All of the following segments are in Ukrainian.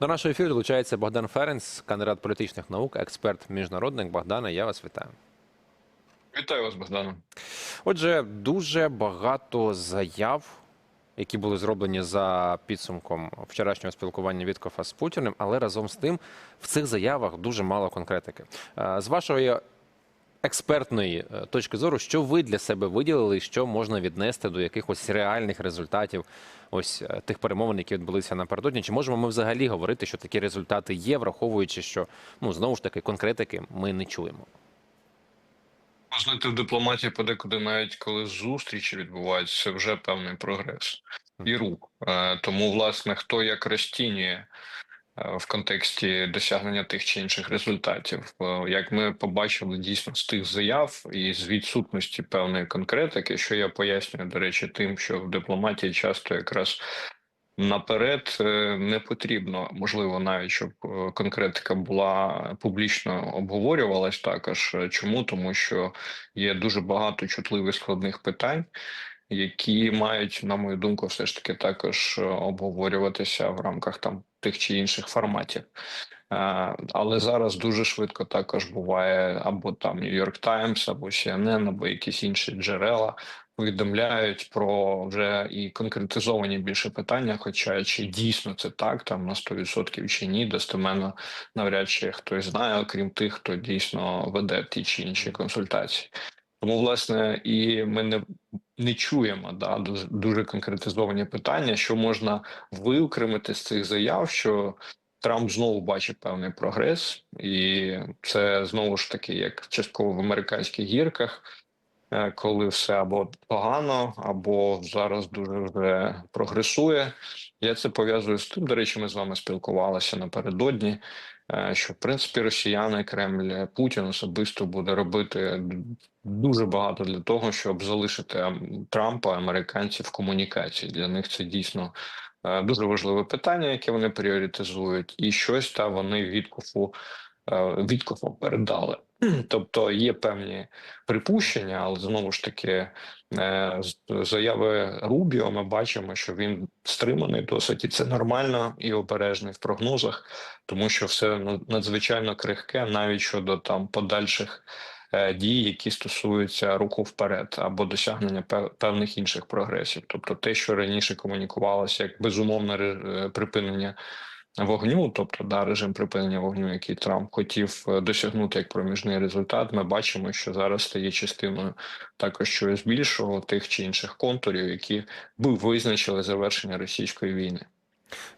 До нашого ефіру долучається Богдан Ференс, кандидат політичних наук, експерт міжнародник. Богдане, я вас вітаю. Вітаю вас, Богдане. Отже, дуже багато заяв, які були зроблені за підсумком вчорашнього спілкування Віткофа з Путіним, але разом з тим в цих заявах дуже мало конкретики. Е, З вашої експертної е, точки зору, що ви для себе виділили, що можна віднести до якихось реальних результатів ось е, тих перемовин, які відбулися напередодні? Чи можемо ми взагалі говорити, що такі результати є, враховуючи, що ну знову ж таки конкретики ми не чуємо? Знаєте, в дипломатії подекуди, навіть коли зустрічі відбуваються, це вже певний прогрес і рух. Е, Тому, власне, хто як розцінює в контексті досягнення тих чи інших результатів, Е, як ми побачили дійсно з тих заяв і з відсутності певної конкретики, що я пояснюю, до речі, тим, що в дипломатії часто якраз. Наперед е, не потрібно, можливо, навіть щоб е, конкретика була публічно обговорювалась також. Е, Чому тому, що є дуже багато чутливих складних питань, які мають, на мою думку, все ж таки також е, обговорюватися в рамках там тих чи інших форматів. Е, Але зараз дуже швидко також буває або там New York Times, або CNN, або якісь інші джерела повідомляють про вже і конкретизовані більше питання. Хоча чи дійсно це так, там на 100% чи ні, достеменно навряд чи хтось знає, окрім тих, хто дійсно веде ті чи інші консультації. Тому, власне, і ми не, не чуємо да, дуже, дуже конкретизовані питання, що можна виокремити з цих заяв, що Трамп знову бачить певний прогрес, і це знову ж таки як частково в американських гірках, е, коли все або погано, або зараз дуже вже прогресує. Я це пов'язую з тим. До речі, ми з вами спілкувалися напередодні. Е, Що в принципі росіяни Кремль Путін особисто буде робити дуже багато для того, щоб залишити Трампа, американців в комунікації. Для них це дійсно е, дуже важливе питання, яке вони пріоритизують, і щось та вони відкуфу е, передали. Тобто є певні припущення, але знову ж таки е, заяви Рубіо ми бачимо, що він стриманий досить, і це нормально і обережний в прогнозах, тому що все ну, надзвичайно крихке, навіть щодо там подальших е, дій, які стосуються руху вперед або досягнення певних інших прогресів. Тобто, те, що раніше комунікувалося як безумовне е, припинення вогню, тобто да, режим припинення вогню, який Трамп хотів е, досягнути як проміжний результат, ми бачимо, що зараз стає частиною також чогось більшого тих чи інших контурів, які би визначили завершення російської війни.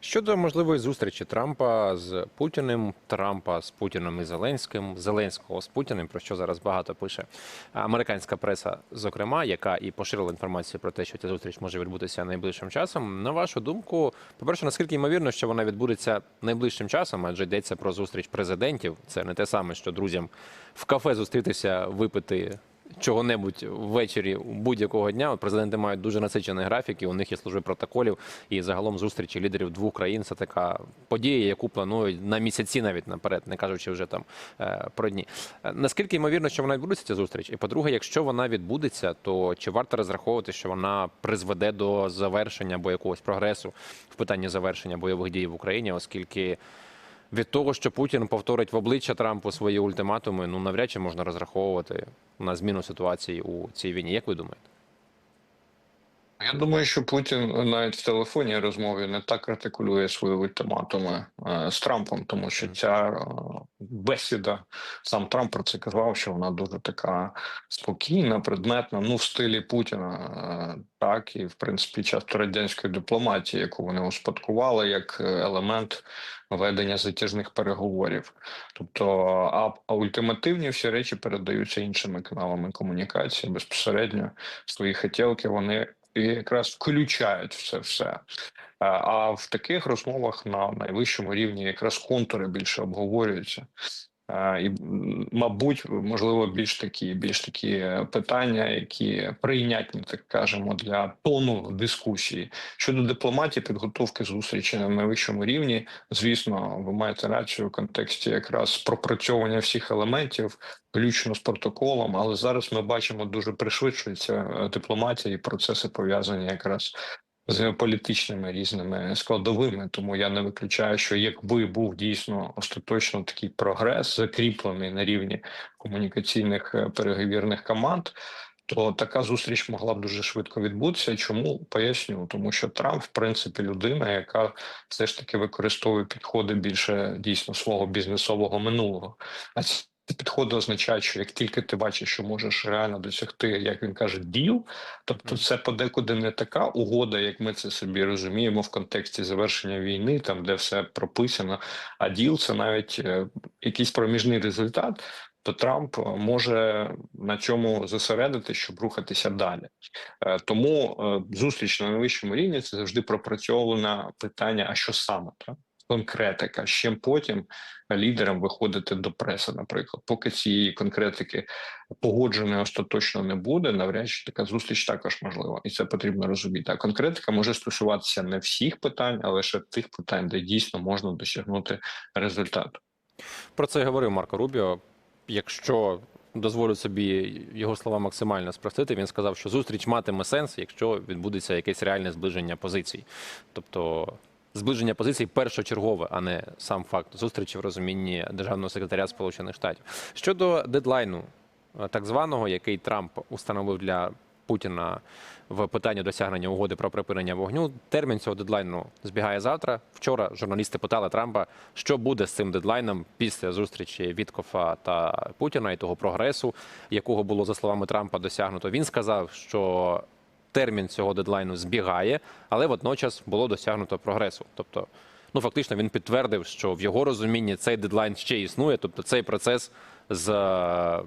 Щодо можливої зустрічі Трампа з Путіним, Трампа з Путіним і Зеленським, Зеленського з Путіним, про що зараз багато пише американська преса, зокрема, яка і поширила інформацію про те, що ця зустріч може відбутися найближчим часом. На вашу думку, по-перше, наскільки ймовірно, що вона відбудеться найближчим часом, адже йдеться про зустріч президентів. Це не те саме, що друзям в кафе зустрітися, випити чого-небудь ввечері будь-якого дня. Президенти мають дуже насичений графік, і у них є служби протоколів. І загалом зустрічі лідерів двох країн це така подія, яку планують на місяці навіть наперед, не кажучи вже там е, про дні. Е, Наскільки ймовірно, що вона відбудеться ця зустріч? І по-друге, якщо вона відбудеться, то чи варто розраховувати, що вона призведе до завершення або якогось прогресу в питанні завершення бойових дій в Україні, оскільки. Від того, що Путін повторить в обличчя Трампу свої ультиматуми, ну навряд чи можна розраховувати на зміну ситуації у цій війні. Як ви думаєте? Я думаю, що Путін навіть в телефонній розмові не так артикулює свої ультиматуми е, з Трампом, тому що ця е, бесіда сам Трамп про це казав, що вона дуже така спокійна, предметна, ну в стилі Путіна, е, так і в принципі часто радянської дипломатії, яку вони успадкували як елемент ведення затяжних переговорів. Тобто, а, а ультимативні всі речі передаються іншими каналами комунікації безпосередньо свої хотілки. Вони якраз включають це все. Е, А в таких розмовах на найвищому рівні якраз контури більше обговорюються. І, мабуть, можливо, більш такі, більш такі е, питання, які прийнятні, так кажемо, для тону дискусії щодо дипломатії, підготовки зустрічі на найвищому рівні. Звісно, ви маєте рацію в контексті якраз пропрацьовування всіх елементів, включно з протоколом. Але зараз ми бачимо дуже пришвидшується е, дипломатія і процеси пов'язані якраз з геополітичними різними складовими. Тому я не виключаю, що якби був дійсно остаточно такий прогрес, закріплений на рівні комунікаційних е, переговірних команд. То така зустріч могла б дуже швидко відбутися. Чому поясню? Тому що Трамп, в принципі, людина, яка все ж таки використовує підходи більше дійсно свого бізнесового минулого. А підходи означають, що як тільки ти бачиш, що можеш реально досягти, як він каже, діл, тобто це подекуди не така угода, як ми це собі розуміємо в контексті завершення війни, там де все прописано. А діл це навіть е, якийсь проміжний результат. То Трамп може на цьому зосередити, щоб рухатися далі. Е, Тому е, зустріч на найвищому рівні це завжди пропрацьоване питання: а що саме так? Конкретика, чим потім лідерам виходити до преси, наприклад, поки цієї конкретики погодженої остаточно не буде, навряд чи така зустріч також можлива, і це потрібно розуміти. А конкретика може стосуватися не всіх питань, а лише тих питань, де дійсно можна досягнути результату. Про це говорив Марко Рубіо. Якщо дозволю собі його слова максимально спростити, він сказав, що зустріч матиме сенс, якщо відбудеться якесь реальне зближення позицій. Тобто зближення позицій першочергове, а не сам факт зустрічі в розумінні державного секретаря Сполучених Штатів. Щодо дедлайну, е, так званого, який Трамп установив для Путіна в питанні досягнення угоди про припинення вогню. Термін цього дедлайну збігає завтра. Вчора журналісти питали Трампа, що буде з цим дедлайном після зустрічі Віткофа та Путіна і того прогресу, якого було за словами Трампа досягнуто. Він сказав, що термін цього дедлайну збігає, але водночас було досягнуто прогресу. Тобто, ну фактично, він підтвердив, що в його розумінні цей дедлайн ще існує, тобто цей процес з е,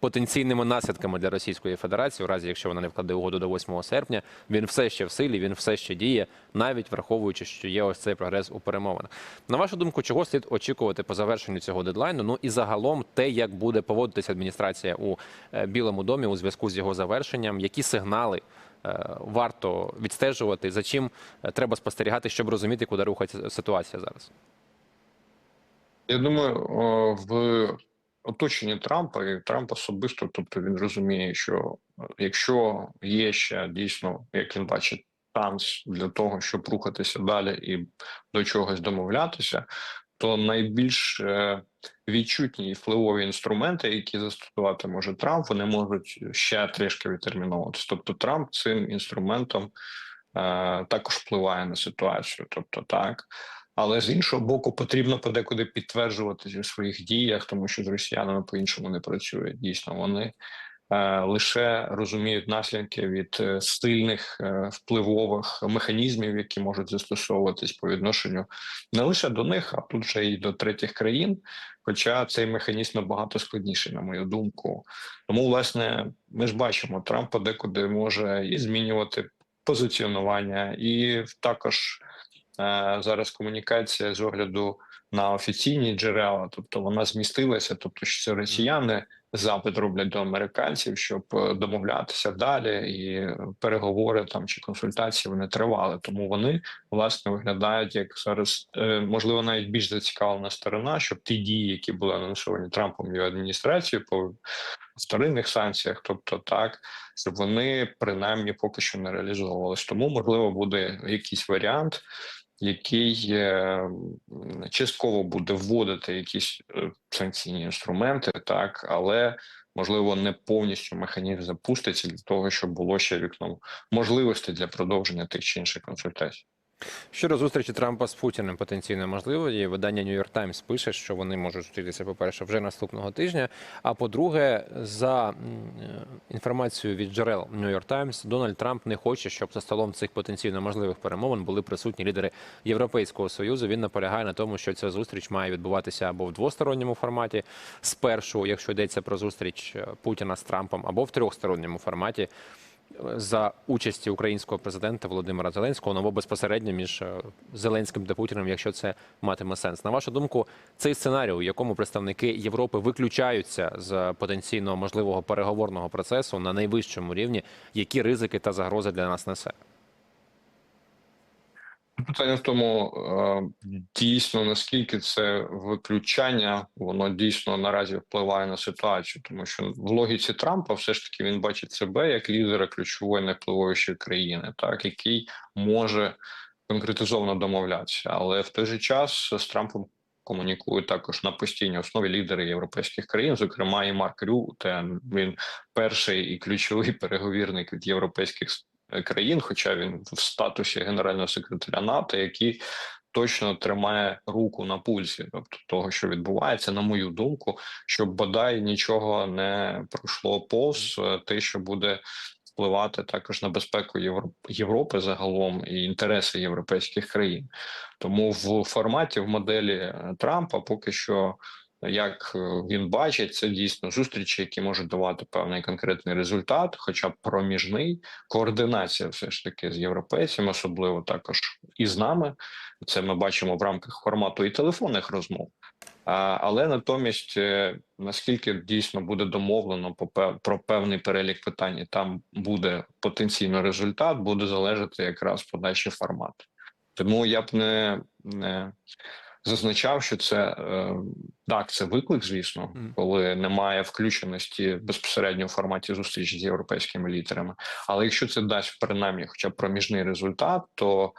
потенційними наслідками для Російської Федерації, у разі якщо вона не вкладе угоду до 8 серпня, він все ще в силі, він все ще діє, навіть враховуючи, що є ось цей прогрес у перемовинах. На вашу думку, чого слід очікувати по завершенню цього дедлайну? Ну і загалом те, як буде поводитися адміністрація у е, Білому домі у зв'язку з його завершенням, які сигнали варто відстежувати, за чим е, треба спостерігати, щоб розуміти, куди рухається ситуація зараз. Я думаю, в оточенні Трампа і Трамп особисто, тобто він розуміє, що е, якщо є ще дійсно, як він бачить, шанс для того, щоб рухатися далі і до чогось домовлятися, то найбільш е, відчутні і впливові інструменти, які застосувати може Трамп, вони можуть ще трішки відтерміновуватися. Тобто Трамп цим інструментом е, також впливає на ситуацію. Тобто, так. Але з іншого боку, потрібно подекуди підтверджувати в своїх діях, тому що з росіянами по-іншому не працюють. Дійсно, вони лише розуміють наслідки від е, сильних е, впливових механізмів, які можуть застосовуватись по відношенню не лише до них, а тут же і до третіх країн. Хоча цей механізм набагато складніший, на мою думку. Тому, власне, ми ж бачимо, Трамп подекуди може і змінювати позиціонування, і також е, зараз комунікація з огляду на офіційні джерела, тобто вона змістилася, тобто що це росіяни запит роблять до американців, щоб е, домовлятися далі, і переговори там чи консультації вони тривали. Тому вони власне виглядають як зараз, е, можливо, навіть більш зацікавлена сторона, щоб ті дії, які були анонсовані Трампом і адміністрацією по вторинних санкціях, тобто так, щоб вони принаймні поки що не реалізовувалися. Тому можливо буде якийсь варіант. Який е, частково буде вводити якісь е, санкційні інструменти, так але можливо не повністю механізм запуститься для того, щоб було ще вікно можливості для продовження тих чи інших консультацій. Щодо зустрічі Трампа з Путіним потенційно можливо, і видання New York Times пише, що вони можуть зустрітися, по-перше, вже наступного тижня. А по-друге, за е, інформацією від джерел New York Times, Дональд Трамп не хоче, щоб за столом цих потенційно можливих перемовин були присутні лідери Європейського союзу. Він наполягає на тому, що ця зустріч має відбуватися або в двосторонньому форматі, спершу, якщо йдеться про зустріч е, Путіна з Трампом, або в трьохсторонньому форматі за участі українського президента Володимира Зеленського ну, або безпосередньо між е, Зеленським та Путіним, якщо це матиме сенс. На вашу думку, цей сценарій, у якому представники Європи виключаються з потенційно можливого переговорного процесу на найвищому рівні, які ризики та загрози для нас несе? Питання в тому, е, дійсно наскільки це виключання, воно дійсно наразі впливає на ситуацію, тому що в логіці Трампа все ж таки він бачить себе як лідера ключової найвпливовішої країни, так який може конкретизовано домовлятися, але в той же час з Трампом комунікують також на постійній основі лідери європейських країн, зокрема і Марк Рюте. Він перший і ключовий переговірник від європейських країн, хоча він в статусі генерального секретаря НАТО, який точно тримає руку на пульсі, тобто того, що відбувається, на мою думку, щоб бодай нічого не пройшло повз е, те, що буде впливати також на безпеку Європи загалом і інтереси європейських країн. Тому в форматі в моделі е, Трампа поки що. Як е, він бачить, це дійсно зустрічі, які можуть давати певний конкретний результат, хоча б проміжний координація, все ж таки з європейцями, особливо також і з нами. Це ми бачимо в рамках формату і телефонних розмов. Але натомість, е, наскільки дійсно буде домовлено про певний перелік питань, і там буде потенційно результат, буде залежати якраз подальший формат. Тому я б не, не зазначав, що це е, так, це виклик, звісно, коли немає включеності безпосередньо в форматі зустрічі з європейськими лідерами. Але якщо це дасть принаймні хоча б проміжний результат, то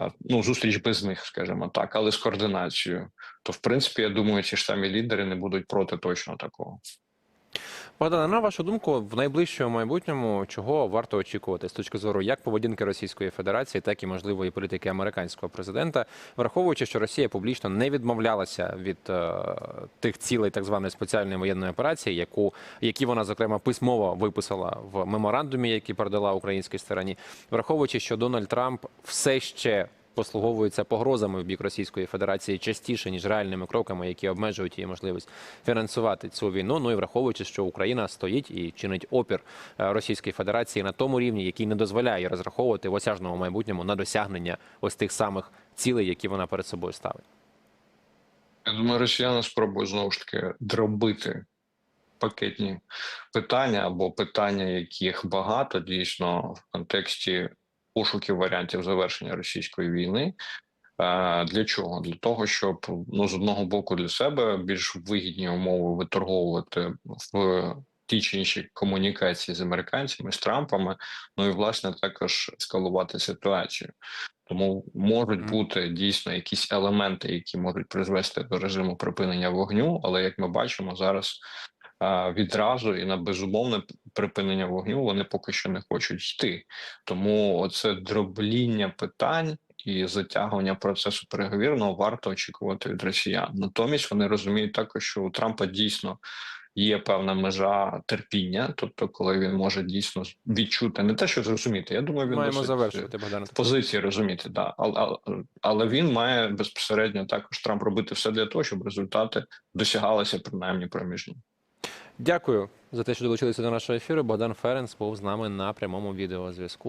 е, ну зустріч без них, скажімо так, але з координацією, то в принципі я думаю, ці ж самі лідери не будуть проти точно такого. Богдане, на вашу думку, в найближчому майбутньому чого варто очікувати з точки зору як поведінки Російської Федерації, так і можливої політики американського президента, враховуючи, що Росія публічно не відмовлялася від е, тих цілей так званої спеціальної воєнної операції, яку які вона зокрема письмово виписала в меморандумі, який передала українській стороні, враховуючи, що Дональд Трамп все ще послуговується погрозами в бік Російської Федерації частіше ніж реальними кроками, які обмежують її можливість фінансувати цю війну. Ну і враховуючи, що Україна стоїть і чинить опір е, Російській Федерації на тому рівні, який не дозволяє розраховувати в осяжному майбутньому на досягнення ось тих самих цілей, які вона перед собою ставить. Я думаю, росіяни спробують знову ж таки дробити пакетні питання або питання, яких багато дійсно в контексті пошуків варіантів завершення російської війни. Для чого? Для того, щоб ну з одного боку для себе більш вигідні умови виторговувати в ті чи інші комунікації з американцями, з Трампами, ну і власне також ескалувати ситуацію. Тому можуть бути дійсно якісь елементи, які можуть призвести до режиму припинення вогню. Але як ми бачимо зараз, відразу і на безумовне припинення вогню вони поки що не хочуть йти. Тому оце дробління питань і затягування процесу переговірного варто очікувати від росіян. Натомість вони розуміють також, що у Трампа дійсно. Є певна межа терпіння, тобто, коли він може дійсно відчути не те, що зрозуміти. Я думаю, він Маємо завершувати Богдане. позиції розуміти, да. але, але він має безпосередньо також Трамп робити все для того, щоб результати досягалися принаймні проміжні. Дякую за те, що долучилися до нашого ефіру. Богдан Ференс був з нами на прямому відеозв'язку.